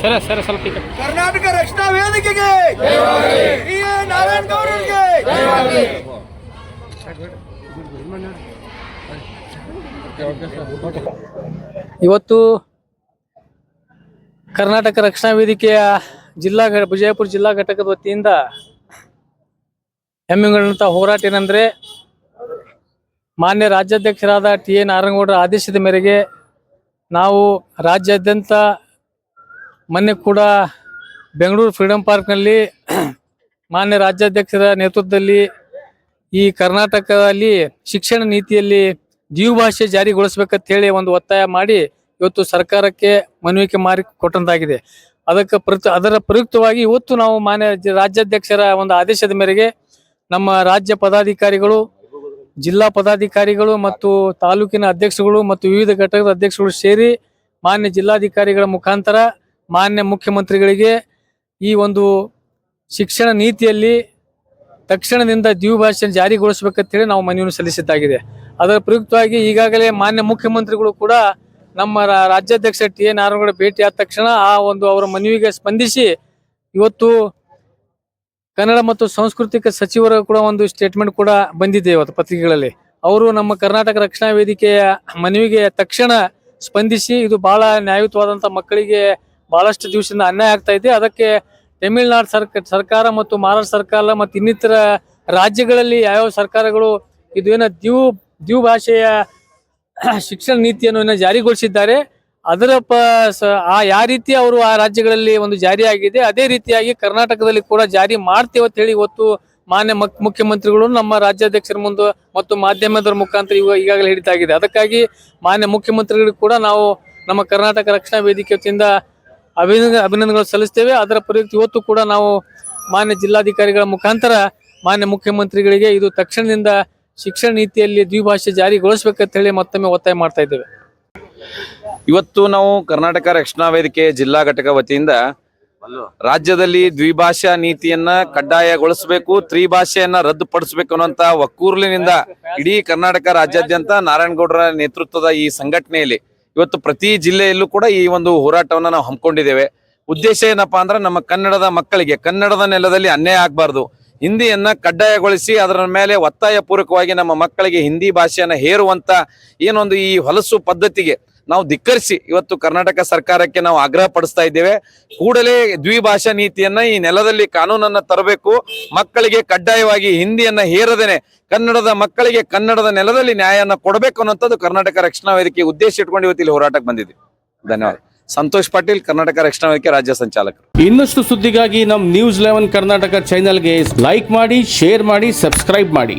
ಸರ ಸರ ಸ್ವಲ್ಪ ಕರ್ನಾಟಕ ರಕ್ಷಣಾ ವೇದಿಕೆಗೆ! ಇವತ್ತು ಕರ್ನಾಟಕ ರಕ್ಷಣಾ ವೇದಿಕೆಯ ಜಿಲ್ಲಾ ವಿಜಯಪುರ ಜಿಲ್ಲಾ ಘಟಕದ ವತಿಯಿಂದ ಹೆಮ್ಮೆಗಳಂತ ಹೋರಾಟ ಏನಂದ್ರೆ ಮಾನ್ಯ ರಾಜ್ಯಾಧ್ಯಕ್ಷರಾದ ಟಿ ಎ ನಾರಾಯಣಗೌಡರ ಆದೇಶದ ಮೇರೆಗೆ ನಾವು ರಾಜ್ಯಾದ್ಯಂತ ಮೊನ್ನೆ ಕೂಡ ಬೆಂಗಳೂರು ಫ್ರೀಡಂ ಪಾರ್ಕ್ನಲ್ಲಿ ಮಾನ್ಯ ರಾಜ್ಯಾಧ್ಯಕ್ಷರ ನೇತೃತ್ವದಲ್ಲಿ ಈ ಕರ್ನಾಟಕದಲ್ಲಿ ಶಿಕ್ಷಣ ನೀತಿಯಲ್ಲಿ ದ್ವಿಭಾಷೆ ಜಾರಿಗೊಳಿಸ್ಬೇಕಂತ ಹೇಳಿ ಒಂದು ಒತ್ತಾಯ ಮಾಡಿ ಇವತ್ತು ಸರ್ಕಾರಕ್ಕೆ ಮನವಿಕೆ ಮಾಡಿ ಕೊಟ್ಟಂತಾಗಿದೆ. ಅದಕ್ಕೆ ಪ್ರಯುಕ್ತ ಅದರ ಪ್ರಯುಕ್ತವಾಗಿ ಇವತ್ತು ನಾವು ಮಾನ್ಯ ರಾಜ್ಯಾಧ್ಯಕ್ಷರ ಒಂದು ಆದೇಶದ ಮೇರೆಗೆ ನಮ್ಮ ರಾಜ್ಯ ಪದಾಧಿಕಾರಿಗಳು, ಜಿಲ್ಲಾ ಪದಾಧಿಕಾರಿಗಳು ಮತ್ತು ತಾಲೂಕಿನ ಅಧ್ಯಕ್ಷರುಗಳು ಮತ್ತು ವಿವಿಧ ಘಟಕದ ಅಧ್ಯಕ್ಷರುಗಳು ಸೇರಿ ಮಾನ್ಯ ಜಿಲ್ಲಾಧಿಕಾರಿಗಳ ಮುಖಾಂತರ ಮಾನ್ಯ ಮುಖ್ಯಮಂತ್ರಿಗಳಿಗೆ ಈ ಒಂದು ಶಿಕ್ಷಣ ನೀತಿಯಲ್ಲಿ ತಕ್ಷಣದಿಂದ ದ್ವಿಭಾಷೆಯನ್ನು ಜಾರಿಗೊಳಿಸಬೇಕಂತ ಹೇಳಿ ನಾವು ಮನವಿಯನ್ನು ಸಲ್ಲಿಸಿದ್ದಾಗಿದೆ. ಅದರ ಪ್ರಯುಕ್ತವಾಗಿ ಈಗಾಗಲೇ ಮಾನ್ಯ ಮುಖ್ಯಮಂತ್ರಿಗಳು ಕೂಡ ನಮ್ಮ ರಾಜ್ಯಾಧ್ಯಕ್ಷ ಟಿ. ಎ. ನಾರಾಯಣಗೌಡ ಭೇಟಿ ಆದ ತಕ್ಷಣ ಆ ಒಂದು ಅವರ ಮನವಿಗೆ ಸ್ಪಂದಿಸಿ ಇವತ್ತು ಕನ್ನಡ ಮತ್ತು ಸಾಂಸ್ಕೃತಿಕ ಸಚಿವರ ಕೂಡ ಒಂದು ಸ್ಟೇಟ್ಮೆಂಟ್ ಕೂಡ ಬಂದಿದೆ ಇವತ್ತು ಪತ್ರಿಕೆಗಳಲ್ಲಿ. ಅವರು ನಮ್ಮ ಕರ್ನಾಟಕ ರಕ್ಷಣಾ ವೇದಿಕೆಯ ಮನವಿಗೆ ತಕ್ಷಣ ಸ್ಪಂದಿಸಿ ಇದು ಬಹಳ ನ್ಯಾಯಯುತವಾದಂತ ಮಕ್ಕಳಿಗೆ ಬಹಳಷ್ಟು ದಿವಸದಿಂದ ಅನ್ಯಾಯ ಆಗ್ತಾ ಇದೆ. ಅದಕ್ಕೆ ತಮಿಳುನಾಡು ಸರ್ಕ, ಸರ್ಕಾರ ಮತ್ತು ಮಹಾರಾಷ್ಟ್ರ ಸರ್ಕಾರ ಮತ್ತು ಇನ್ನಿತರ ರಾಜ್ಯಗಳಲ್ಲಿ ಯಾವ್ಯಾವ ಸರ್ಕಾರಗಳು ಇದು ಏನೋ ದ್ವಿ ಭಾಷೆಯ ಶಿಕ್ಷಣ ನೀತಿಯನ್ನು ಜಾರಿಗೊಳಿಸಿದ್ದಾರೆ. ಅದರ ಪ ಆ ಯಾವ ರೀತಿ ಅವರು ಆ ರಾಜ್ಯಗಳಲ್ಲಿ ಒಂದು ಜಾರಿಯಾಗಿದೆ ಅದೇ ರೀತಿಯಾಗಿ ಕರ್ನಾಟಕದಲ್ಲಿ ಕೂಡ ಜಾರಿ ಮಾಡ್ತೇವೆ ಅಂತ ಹೇಳಿ ಇವತ್ತು ಮಾನ್ಯ ಮುಖ್ಯಮಂತ್ರಿಗಳು ನಮ್ಮ ರಾಜ್ಯಾಧ್ಯಕ್ಷರ ಮುಂದೆ ಮತ್ತು ಮಾಧ್ಯಮದವರ ಮುಖಾಂತರ ಇವಾಗ ಈಗಾಗಲೇ ಹಿಡಿತಾಗಿದೆ ಅದಕ್ಕಾಗಿ ಮಾನ್ಯ ಮುಖ್ಯಮಂತ್ರಿಗಳು ಕೂಡ ನಾವು ನಮ್ಮ ಕರ್ನಾಟಕ ರಕ್ಷಣಾ ವೇದಿಕೆ ವತಿಯಿಂದ ಅಭಿನಂದ ಅಭಿನಂದನೆಗಳು ಸಲ್ಲಿಸ್ತೇವೆ. ಅದರ ಪ್ರಯುಕ್ತ ಇವತ್ತು ಕೂಡ ನಾವು ಮಾನ್ಯ ಜಿಲ್ಲಾಧಿಕಾರಿಗಳ ಮುಖಾಂತರ ಮಾನ್ಯ ಮುಖ್ಯಮಂತ್ರಿಗಳಿಗೆ ಇದು ತಕ್ಷಣದಿಂದ ಶಿಕ್ಷಣ ನೀತಿಯಲ್ಲಿ ದ್ವಿಭಾಷೆ ಜಾರಿಗೊಳಿಸಬೇಕಂತ ಹೇಳಿ ಮತ್ತೊಮ್ಮೆ ಒತ್ತಾಯ ಮಾಡ್ತಾ ಇದ್ದೇವೆ. ಇವತ್ತು ನಾವು ಕರ್ನಾಟಕ ರಕ್ಷಣಾ ವೇದಿಕೆ ಜಿಲ್ಲಾ ಘಟಕ ವತಿಯಿಂದ ರಾಜ್ಯದಲ್ಲಿ ದ್ವಿಭಾಷಾ ನೀತಿಯನ್ನ ಕಡ್ಡಾಯಗೊಳಿಸಬೇಕು ತ್ರಿಭಾಷೆಯನ್ನ ರದ್ದುಪಡಿಸಬೇಕು ಅನ್ನುವಂತ ಒಕ್ಕೂರ್ಲಿನಿಂದ ಇಡೀ ಕರ್ನಾಟಕ ರಾಜ್ಯಾದ್ಯಂತ ನಾರಾಯಣಗೌಡರ ನೇತೃತ್ವದ ಈ ಸಂಘಟನೆಯಲ್ಲಿ ಇವತ್ತು ಪ್ರತಿ ಜಿಲ್ಲೆಯಲ್ಲೂ ಕೂಡ ಈ ಒಂದು ಹೋರಾಟವನ್ನು ನಾವು ಹಮ್ಮಿಕೊಂಡಿದ್ದೇವೆ. ಉದ್ದೇಶ ಏನಪ್ಪಾ ಅಂದ್ರೆ ನಮ್ಮ ಕನ್ನಡದ ಮಕ್ಕಳಿಗೆ, ಕನ್ನಡದ ನೆಲದಲ್ಲಿ ಅನ್ಯಾಯ ಆಗಬಾರ್ದು. ಹಿಂದಿಯನ್ನ ಕಡ್ಡಾಯಗೊಳಿಸಿ ಅದರ ಮೇಲೆ ಒತ್ತಾಯ ಪೂರ್ವಕವಾಗಿ ನಮ್ಮ ಮಕ್ಕಳಿಗೆ ಹಿಂದಿ ಭಾಷೆಯನ್ನ ಹೇರುವಂತ ಏನೊಂದು ಈ ಹೊಲಸು ಪದ್ಧತಿಗೆ ನಾವು ಧಿಕ್ಕರಿಸಿ ಇವತ್ತು ಕರ್ನಾಟಕ ಸರ್ಕಾರಕ್ಕೆ ನಾವು ಆಗ್ರಹ ಪಡಿಸ್ತಾ ಇದ್ದೇವೆ. ಕೂಡಲೇ ದ್ವಿಭಾಷಾ ನೀತಿಯನ್ನ ಈ ನೆಲದಲ್ಲಿ ಕಾನೂನನ್ನ ತರಬೇಕು. ಮಕ್ಕಳಿಗೆ ಕಡ್ಡಾಯವಾಗಿ ಹಿಂದಿಯನ್ನ ಹೇರದೇನೆ. ಕನ್ನಡದ ಮಕ್ಕಳಿಗೆ ಕನ್ನಡದ ನೆಲದಲ್ಲಿ ನ್ಯಾಯನ ಕೊಡಬೇಕು ಅನ್ನೋಂಥದ್ದು ಕರ್ನಾಟಕ ರಕ್ಷಣಾ ವೇದಿಕೆ ಉದ್ದೇಶ ಇಟ್ಕೊಂಡು ಇವತ್ತು ಇಲ್ಲಿ ಹೋರಾಟಕ್ಕೆ ಬಂದಿದೆ ಧನ್ಯವಾದ. ಸಂತೋಷ್ ಪಾಟೀಲ್, ಕರ್ನಾಟಕ ರಕ್ಷಣಾ ವೇದಿಕೆ ರಾಜ್ಯ ಸಂಚಾಲಕರು. ಇನ್ನಷ್ಟು ಸುದ್ದಿಗಾಗಿ ನಮ್ಮ ನ್ಯೂಸ್ ಲೆವೆನ್ ಕರ್ನಾಟಕ ಚಾನೆಲ್ಗೆ ಲೈಕ್ ಮಾಡಿ ಶೇರ್ ಮಾಡಿ ಸಬ್ಸ್ಕ್ರೈಬ್ ಮಾಡಿ.